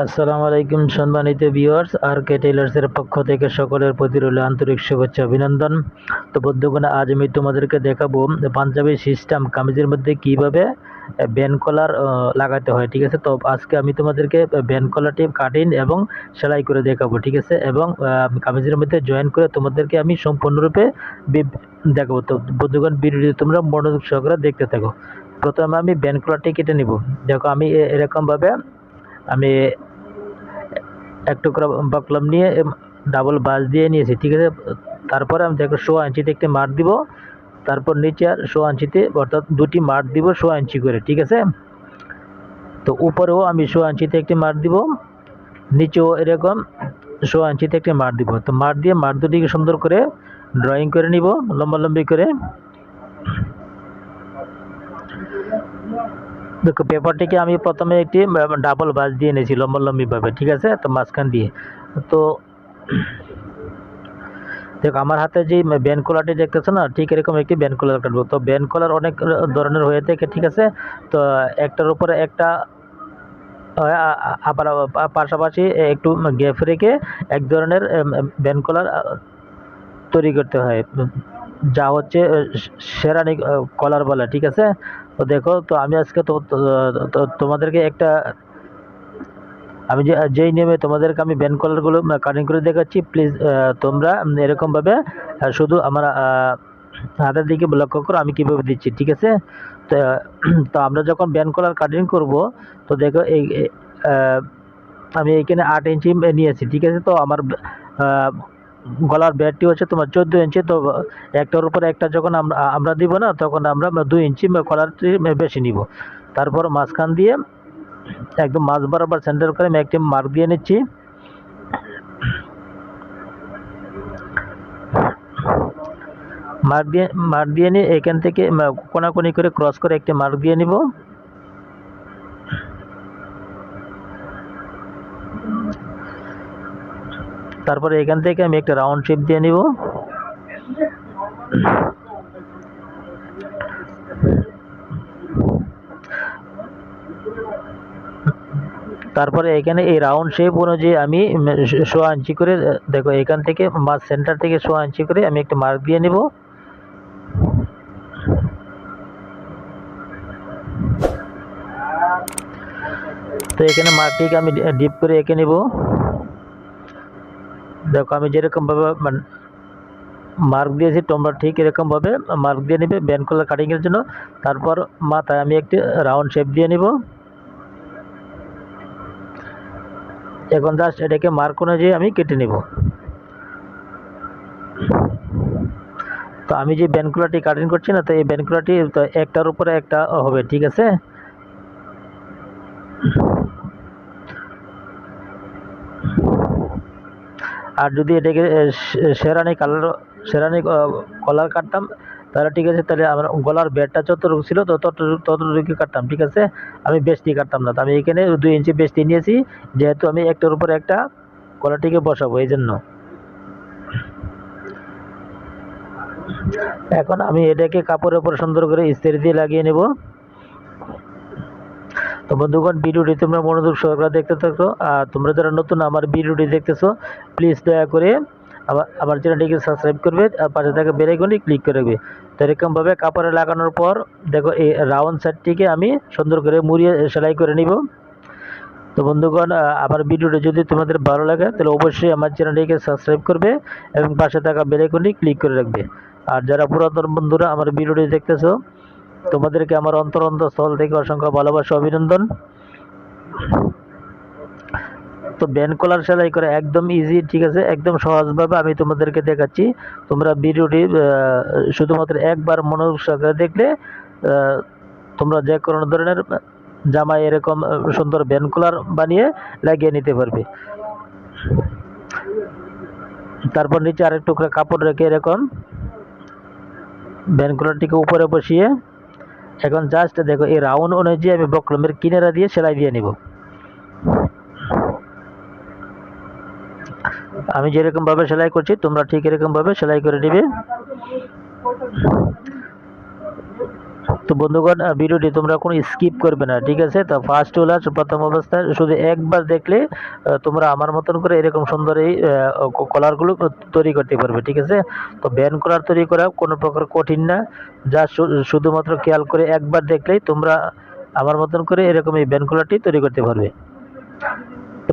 আসসালামু আলাইকুম সম্মানিত ভিউয়ার্স আর কে টেলার্সের পক্ষ থেকে সকলের প্রতি রইল আন্তরিক শুভেচ্ছা, অভিনন্দন। তো বন্ধুগণ, আজ আমি তোমাদেরকে দেখাবো পাঞ্জাবি সিস্টেম কামিজের মধ্যে কীভাবে ব্যান কলার লাগাতে হয়, ঠিক আছে? তো আজকে আমি তোমাদেরকে ব্যান কলারটি কাটিং এবং সেলাই করে দেখাবো, ঠিক আছে? এবং কামিজের মধ্যে জয়েন করে তোমাদেরকে আমি সম্পূর্ণরূপে দেখাবো। তো বন্ধুগণ ভিডিওটি তোমরা মনোযোগ সহকারে দেখতে থাকো। প্রথমে আমি ব্যান কলারটি কেটে নিব। দেখো, আমি এরকমভাবে আমি এক টুকরা বাকলাম নিয়ে ডাবল বাস দিয়ে নিয়েছি, ঠিক আছে? তারপরে আমি দেখো শো ইঞ্চিতে একটি মার দিব, তারপর নিচে আর শো ইঞ্চিতে, অর্থাৎ দুটি মার দিব শো ইঞ্চি করে, ঠিক আছে? তো উপরেও আমি শো ইঞ্চিতে একটি মার দিব, নিচেও এরকম শো ইঞ্চিতে একটি মার দিব। তো মার দিয়ে মার দুটিকে সুন্দর করে ড্রয়িং করে নিব লম্বালম্বি করে। দেখো পেপারটিকে আমি প্রথমে একটি ডাবল বাস দিয়ে নিয়েছি লম্বালম্বিভাবে, ঠিক আছে? তো মাঝখান দিয়ে। তো, দেখো, আমার হাতে যে ব্যান কলারটি দেখতেছো না, ঠিক এরকম একটি ব্যান কলার কাটবো তো ব্যান কলার অনেক ধরনের হয়ে থাকে, ঠিক আছে? তো একটার উপরে একটা আবার পাশাপাশি একটু গ্যাপ রেখে এক ধরনের ব্যান কলার তৈরি করতে হয় যা হচ্ছে শেরানি কলার বলে, ঠিক আছে? তো দেখো, তো আমি আজকে তো তোমাদেরকে একটা, আমি যে, যেই নিয়মে তোমাদেরকে আমি ব্যান কলারগুলো কাটিং করে দেখাচ্ছি প্লিজ তোমরা এরকমভাবে শুধু আমার হাতের দিকে লক্ষ্য করো, আমি কীভাবে দিচ্ছি, ঠিক আছে? তো আমরা যখন ব্যান কলার কাটিং করব, তো দেখো, এই আমি এইখানে আট ইঞ্চি নিয়েছি, ঠিক আছে? তো আমার গলার ব্যাটটি হচ্ছে তোমার চোদ্দ ইঞ্চি, তো একটার উপর একটা যখন আমরা আমরা দিব না, তখন আমরা দুই ইঞ্চি কলারটি বেশি নিব। তারপর মাঝখান দিয়ে একদম মাছ বরাবর সেন্টার করে আমি একটি মার্ক দিয়ে নিচ্ছি। মার্ক দিয়ে মার্ক দিয়ে নিয়ে এখান থেকে কোনাকুনি করে ক্রস করে একটি মার্ক দিয়ে নিব। তারপরে এখান থেকে আমি একটা রাউন্ড শেপ দিয়ে নিব। তারপরে এখানে এই রাউন্ড শেপ অনুযায়ী আমি শো আঞ্চি করে দেখো এখান থেকে মাছ সেন্টার থেকে শো আঞ্চি করে আমি একটা মার্ক দিয়ে নিব। তো এখানে মার্কটিকে আমি ডিপ করে এঁকে নিব। দেখো, আমি যেরকমভাবে মার্ক দিয়েছি, তোমরা ঠিক এরকমভাবে মার্ক দিয়ে নেবে কলার কাটিংয়ের জন্য। তারপর মাথায় আমি একটি রাউন্ড শেপ দিয়ে নিব। এখন জাস্ট এটাকে মার্ক অনুযায়ী আমি কেটে নিব। তো আমি যে ব্যানকুলাটি কাটিং করছি না, তো এই ব্যানকুলাটি একটার উপরে একটা হবে, ঠিক আছে? আর যদি এটাকে শেরানি কালার শেরানি কলার কাটতাম, তাহলে ঠিক আছে, তাহলে আমার গলার ব্যাটটা যতটুকু ছিল তো ততটুকু কাটতাম, ঠিক আছে? আমি বেশি কাটতাম না। তো আমি এখানে দুই ইঞ্চি বেশি নিয়েছি, যেহেতু আমি একটার উপর একটা কলারটিকে বসাবো, এই জন্য। এখন আমি এটাকে কাপড়ের উপর সুন্দর করে ইস্ত্রি দিয়ে লাগিয়ে নেব। তো বন্ধুগণ, ভিডিওটি তোমরা মনোযোগ সহকারে দেখতে থাকো। আর তোমরা যারা নতুন, আমার ভিডিওটি দেখতেছো প্লিজ দয়া করে আমার চ্যানেলটিকে সাবস্ক্রাইব করবে, আর পাশে থাকা বেলাইকনে ক্লিক করে রাখবে। তো এরকমভাবে কাপড়ে লাগানোর পর, দেখো এই রাউন্ড সাইডটিকে আমি সুন্দর করে মুড়িয়ে সেলাই করে নিব। তো বন্ধুগণ আমার ভিডিওটি যদি তোমাদের ভালো লাগে, তাহলে অবশ্যই আমার চ্যানেলটিকে সাবস্ক্রাইব করবে এবং পাশে থাকা বেলাইকনটি ক্লিক করে রাখবে। আর যারা পুরাতন বন্ধুরা আমার ভিডিওটি দেখতেছো তোমাদেরকে আমার অন্তর স্থল থেকে অসংখ্য ভালোবাসা, অভিনন্দন। তো ব্যান কলার সেলাই করে একদম ইজি ঠিক আছে? একদম সহজভাবে আমি তোমাদেরকে দেখাচ্ছি। তোমরা ভিডিওটি শুধুমাত্র একবার সহকারে দেখলে তোমরা যে কোনো ধরনের জামা এরকম সুন্দর ব্যান কলার বানিয়ে লাগিয়ে নিতে পারবে। তারপর নিচে আরেক টুকরা কাপড় রেখে এরকম ব্যান কলারটিকে উপরে বসিয়ে এখন জাস্ট দেখো, এই রাউন্ড অনুযায়ী আমি বক্রমের কিনারা দিয়ে সেলাই দিয়ে নিব। আমি যেরকম ভাবে সেলাই করছি, তোমরা ঠিক এরকম ভাবে সেলাই করে নিবে। তো বন্ধুগণ ভিডিওটি তোমরা কোনো স্কিপ করবে না, ঠিক আছে? তো ফার্স্ট হলো প্রথম অবস্থায় শুধু একবার দেখলে তোমরা আমার মতন করে এরকম সুন্দর এই কলারগুলো তৈরি করতে পারবে, ঠিক আছে? তো ব্যান কলার তৈরি করা কোনো প্রকার কঠিন না। যা শুধুমাত্র খেয়াল করে একবার দেখলেই তোমরা আমার মতন করে এরকম এই ব্যান কলারটি তৈরি করতে পারবে।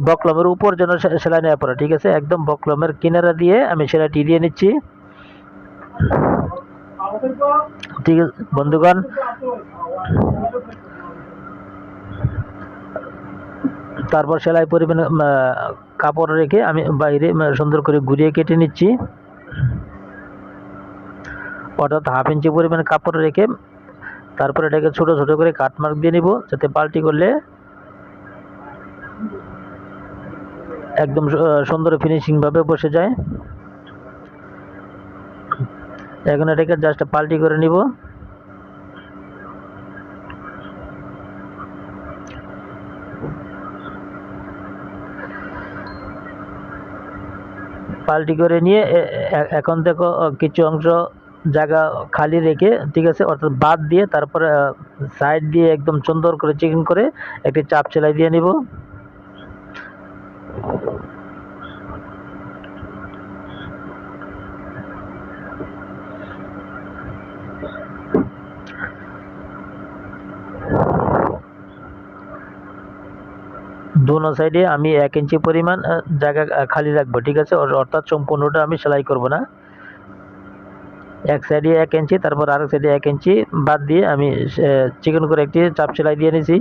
বকলমের উপর যেন সেলাই নেওয়া পড়ে, ঠিক আছে? একদম বকলমের কিনারা দিয়ে আমি সেলাইটি দিয়ে নিচ্ছি। ঠিক আছে, বন্ধুগণ। তারপর সেলাই পরিমাণ কাপড় রেখে আমি বাইরে সুন্দর করে ঘুরিয়ে কেটে নিচ্ছি। অর্থাৎ হাফ ইঞ্চি পরিমাণ কাপড় রেখে তারপর এটাকে ছোট ছোট করে কাট মার্ক দিয়ে নিব, যাতে পাল্টি করলে একদম সুন্দর ফিনিশিংভাবে বসে যায়। এখন এটাকে জাস্ট পাল্টি করে নিব। পাল্টি করে নিয়ে এখন দেখো কিছু অংশ জায়গা খালি রেখে, ঠিক আছে, অর্থাৎ বাদ দিয়ে তারপরে সাইড দিয়ে একদম সুন্দর করে চিকেন করে একটি চাপ সেলাই দিয়ে নিব। দোনো সাইডে আমি এক ইঞ্চি পরিমাণ জায়গা খালি রাখব, ঠিক আছে? অর্থাৎ সম্পূর্ণটা আমি সেলাই করব না। এক সাইডে এক ইঞ্চি তারপর আরেক সাইডে এক ইঞ্চি বাদ দিয়ে আমি চিকেন করে একটি চাপ সেলাই দিয়ে নিয়েছি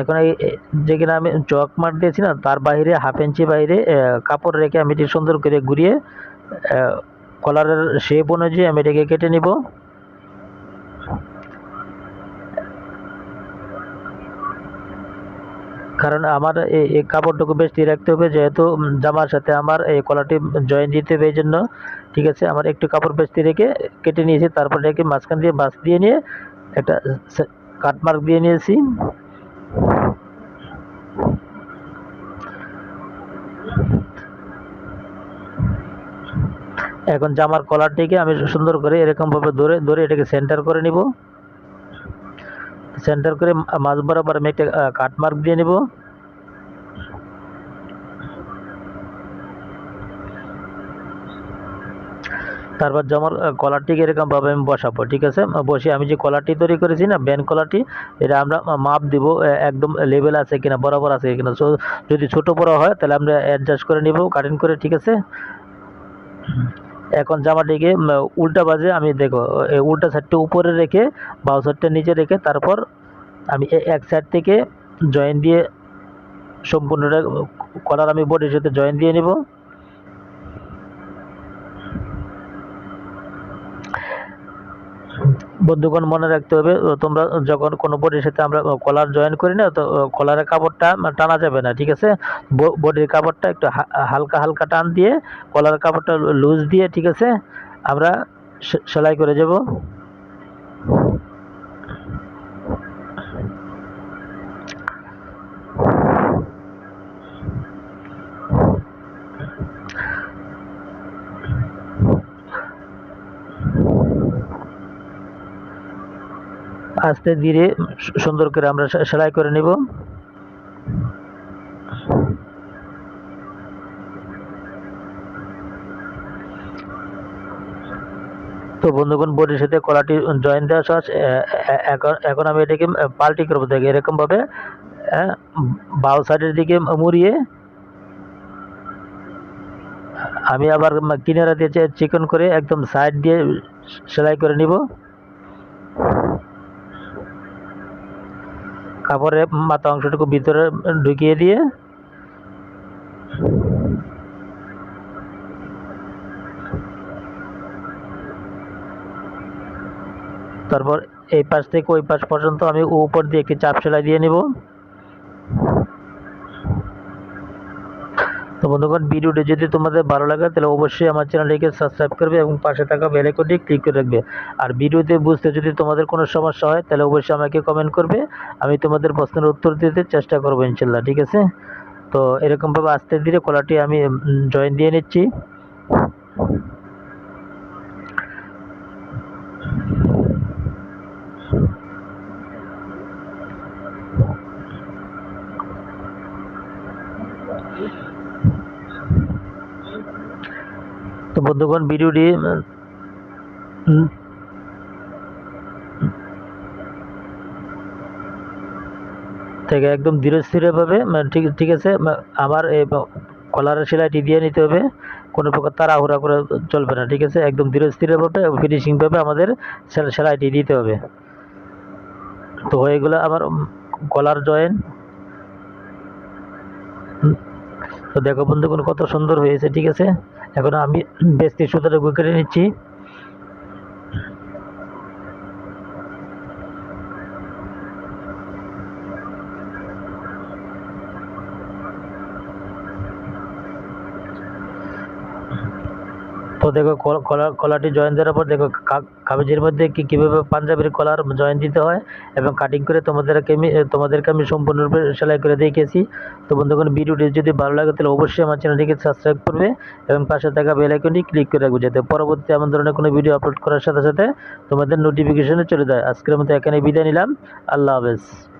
এখন এই যেখানে আমি চক মার দিয়েছি না, তার বাইরে হাফ ইঞ্চি বাইরে কাপড় রেখে আমি এটি সুন্দর করে ঘুরিয়ে কলারের শেপ অনুযায়ী আমি এটাকে কেটে নিব। কারণ আমার এই কাপড়টুকু বেশ দিয়ে রাখতে হবে, যেহেতু জামার সাথে আমার এই কলাটি জয়েন দিতে হবে এই জন্য। ঠিক আছে, আমার একটু কাপড় বেশ দিয়ে রেখে কেটে নিয়েছি, তারপর এটাকে মাঝখান দিয়ে বাস দিয়ে নিয়ে একটা কাট মার্ক দিয়ে নিয়েছি। এখন জামার কলারটিকে আমি সুন্দর করে এরকমভাবে ধরে ধরে এটাকে সেন্টার করে নিব। সেন্টার করে মা- মাঝ বরাবর আমি একটা কাট মার্ক দিয়ে নেব। তারপর আহ, কলারটিকে এরকমভাবে আমি বসাবো ঠিক আছে? বসে আমি যে কলারটি তৈরি করেছি না ব্যান কলারটি এটা আমরা মাপ দিব একদম লেভেল আছে কিনা বরাবর আছে কিনা। যদি ছোট বড় হয় তাহলে আমরা অ্যাডজাস্ট করে নিব কাটিং করে ঠিক আছে? এখন জামাটিকে উল্টা বাজে আমি দেখো উল্টা সাইডটা উপরে রেখে বাউ সাইডটা নিচে রেখে, তারপর আমি এক সাইড থেকে জয়েন দিয়ে সম্পূর্ণটা কলার আমি বডির সাথে জয়েন দিয়ে নেব। বন্ধুগণ মনে রাখতে হবে তোমরা যখন কোনো বডির সাথে আমরা কলার জয়েন করি না, তো কলারের কাপড়টা টানা যাবে না, ঠিক আছে? বডির কাপড়টা একটু হালকা হালকা টান দিয়ে কলার কাপড়টা লুজ দিয়ে, ঠিক আছে? আমরা সেলাই করে যাব। আস্তে ধীরে সুন্দর করে আমরা সেলাই করে নেব। তো বন্ধুগণ, বডির সাথে কলাটি জয়েন দেওয়া সহজ এখন আমি এটাকে পাল্টি করব দেখি, এরকমভাবে বাউ সাইডের দিকে মুড়িয়ে, আমি আবার কিনারা দিয়ে চিকন করে একদম সাইড দিয়ে সেলাই করে নিব। কাপড়ের মাথা অংশটুকু ভিতরে ঢুকিয়ে দিয়ে তারপর এই পাশ থেকে ওই পাশ পর্যন্ত আমি উপর দিয়ে একটি চাপ সেলাই দিয়ে নিব। তো বন্ধুগণ, ভিডিওটি যদি তোমাদের ভালো লাগে, তাহলে অবশ্যই আমার চ্যানেলটিকে সাবস্ক্রাইব করবে এবং পাশে থাকা বেল আইকনটি ক্লিক করে রাখবে। আর ভিডিওতে বুঝতে যদি তোমাদের কোনো সমস্যা হয়, তাহলে অবশ্যই আমাকে কমেন্ট করবে। আমি তোমাদের প্রশ্নের উত্তর দিতে চেষ্টা করব ইনশাল্লাহ, ঠিক আছে? তো এরকমভাবে আস্তে ধীরে কলাটি আমি জয়েন দিয়ে নিচ্ছি তো বন্ধুগণ ভিডিওটি থেকে একদম ধীরে স্থিরভাবে মানে ঠিক ঠিক আছে আমার এই কলারের সেলাইটি দিয়ে নিতে হবে। কোনো প্রকার তাড়াহুড়া করে চলবে না ঠিক আছে? একদম ধীরে স্থিরভাবে ফিনিশিংভাবে আমাদের সেলাইটি দিতে হবে। তো হয়ে গেলো আমার কলার জয়েন। তো দেখো বন্ধুগণ কত সুন্দর হয়েছে, ঠিক আছে? এখন আমি বেশ সুতোটা গুঁ করে নিচ্ছি। দেখো কল- কলার কলারটি জয়েন দেওয়ার পর দেখো কা- কামিজের মধ্যে কি, কীভাবে পাঞ্জাবির কলার জয়েন দিতে হয় এবং কাটিং করে তোমাদেরকে আমি তোমাদেরকে আমি সম্পূর্ণরূপে সেলাই করে দেখিয়েছি। তো বন্ধুগণ, ভিডিওটি যদি ভালো লাগে, তাহলে অবশ্যই আমার চ্যানেলটিকে সাবস্ক্রাইব করবে এবং পাশে থাকা বেল আইকনটি ক্লিক করে রাখবে যাতে পরবর্তী এমন ধরনের কোনো ভিডিও আপলোড করার সাথে সাথে তোমাদের নোটিফিকেশনে চলে যায়। আজকের মতো এখানে বিদায় নিলাম। আল্লাহ হাফেজ।